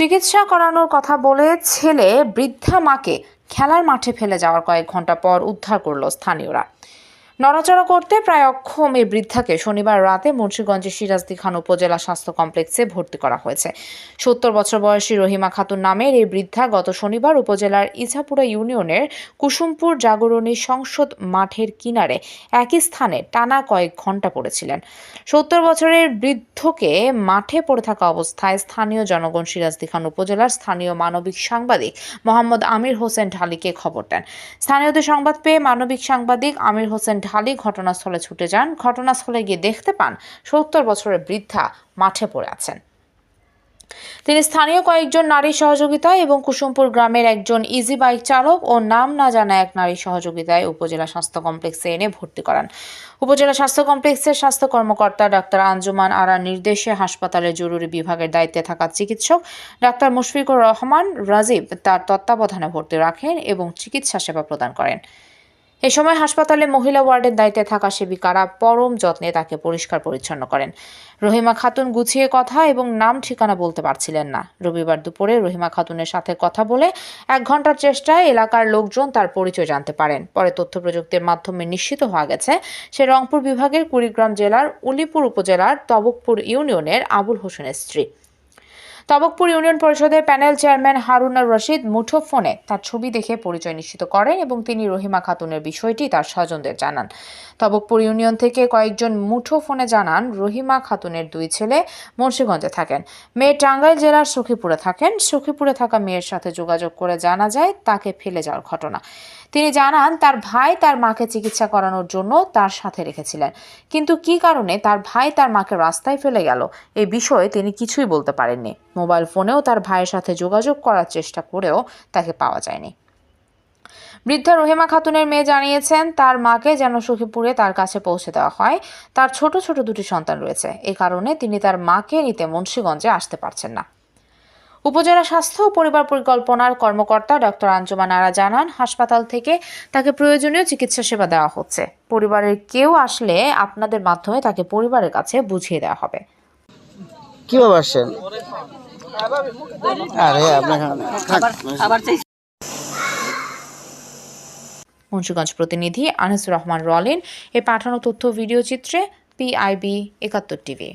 চিকিৎসা করানোর কথা বলে ছেলে বৃদ্ধা মাকে খেলার মাঠে ফেলে যাওয়ার কয়েক ঘণ্টা পর উদ্ধার করল স্থানীয়রা। নড়াচড়া করতে প্রায় অক্ষম এই বৃদ্ধাকে শনিবার রাতে মুন্সিগঞ্জের সিরাজদি খান উপজেলা স্বাস্থ্য কমপ্লেক্সে ভর্তি করা হয়েছে। সত্তর বছর বয়সী রহিমা খাতুন নামের এই বৃদ্ধা গত শনিবার উপজেলার ইছাপুরা ইউনিয়নের কুসুমপুর জাগরণী সংসদ মাঠের কিনারে একই স্থানে টানা কয়েক ঘণ্টা পড়েছিলেন। সত্তর বছরের বৃদ্ধকে মাঠে পড়ে থাকা অবস্থায় স্থানীয় জনগণ সিরাজদি খান উপজেলার স্থানীয় মানবিক সাংবাদিক মোহাম্মদ আমির হোসেন ঢালিকে খবর দেন। স্থানীয়দের সংবাদ পেয়ে মানবিক সাংবাদিক আমির হোসেন ঢালি ঘটনাস্থলে ছুটে যান। ঘটনাস্থলে গিয়ে দেখতে পান সত্তর বছরের বৃদ্ধা মাঠে পড়ে আছেন। তিনি স্থানীয় কয়েকজন নারী সহযোগিতায় এবং কুসুমপুর গ্রামের একজন ইজি বাইক চালক ও নাম না জানা এক নারী সহযোগিতায় উপজেলা স্বাস্থ্য কমপ্লেক্সে এনে ভর্তি করান। উপজেলা স্বাস্থ্য কমপ্লেক্সের স্বাস্থ্য কর্মকর্তা ডাক্তার আঞ্জুমান আরার নির্দেশে হাসপাতালের জরুরি বিভাগের দায়িত্বে থাকা চিকিৎসক ডাক্তার মুশফিকুর রহমান রাজীব তার তত্ত্বাবধানে ভর্তি রাখেন এবং চিকিৎসা সেবা প্রদান করেন। এ সময় হাসপাতালে মহিলা ওয়ার্ডের দায়িত্বে থাকা সেবিকারা পরম যত্নে তাকে পরিষ্কার পরিচ্ছন্ন করেন। রহিমা খাতুন গুছিয়ে কথা এবং নাম ঠিকানা বলতে পারছিলেন না। রবিবার দুপুরে রহিমা খাতুনের সাথে কথা বলে এক ঘণ্টার চেষ্টায় এলাকার লোকজন তার পরিচয় জানতে পারেন। পরে তথ্য প্রযুক্তির মাধ্যমে নিশ্চিত হওয়া গেছে, সে রংপুর বিভাগের কুড়িগ্রাম জেলার উলিপুর উপজেলার তবকপুর ইউনিয়নের আবুল হোসেনের স্ত্রী। তবকপুর ইউনিয়ন পরিষদের প্যানেল চেয়ারম্যান হারুনার রশিদ মুঠোফোনে তার ছবি দেখে পরিচয় নিশ্চিত করেন এবং তিনি রহিমা খাতুনের বিষয়টি তার স্বজনদের জানান। তবকপুর ইউনিয়ন থেকে কয়েকজন মুঠোফোনে জানান, রহিমা খাতুনের দুই ছেলে মুন্সিগঞ্জে থাকেন। মেয়ে টাঙ্গাইল জেলার সখীপুরে থাকেন। সখীপুরে থাকা মেয়ের সাথে যোগাযোগ করে জানা যায়, তাকে ফেলে যাওয়ার ঘটনা। তিনি জানান, তার ভাই তার মাকে চিকিৎসা করানোর জন্য তার সাথে রেখেছিলেন। কিন্তু কী কারণে তার ভাই তার মাকে রাস্তায় ফেলে গেল এই বিষয়ে তিনি কিছুই বলতে পারেননি। মোবাইল ফোনেও তার ভাইয়ের সাথে যোগাযোগ করার চেষ্টা করেও তাকে পাওয়া যায়নি। বৃদ্ধা রহিমা খাতুনের মেয়ে জানিয়েছেন, তার মাকে যেন সখীপুরে তার কাছে পৌঁছে দেওয়া হয়। তার ছোট ছোট দুটি সন্তান রয়েছে। এ কারণে তিনি তার মাকে নিতে মুন্সীগঞ্জে আসতে পারছেন না। উপজেলা স্বাস্থ্য ও পরিবার পরিকল্পনার কর্মকর্তা ডক্টর আঞ্জুমান আরা জানান, হাসপাতাল থেকে তাকে প্রয়োজনীয় চিকিৎসা সেবা দেওয়া হচ্ছে। পরিবারের কেউ আসলে আপনাদের মাধ্যমে তাকে পরিবারের কাছে বুঝিয়ে দেওয়া হবে। কীভাবে আসছেন? আরে মুন্সিগঞ্জ প্রতিনিধি আনিসুর রহমান রলিন এ পাঠানো তথ্য ভিডিও চিত্রে পিআইবি একাত্তর টিভি।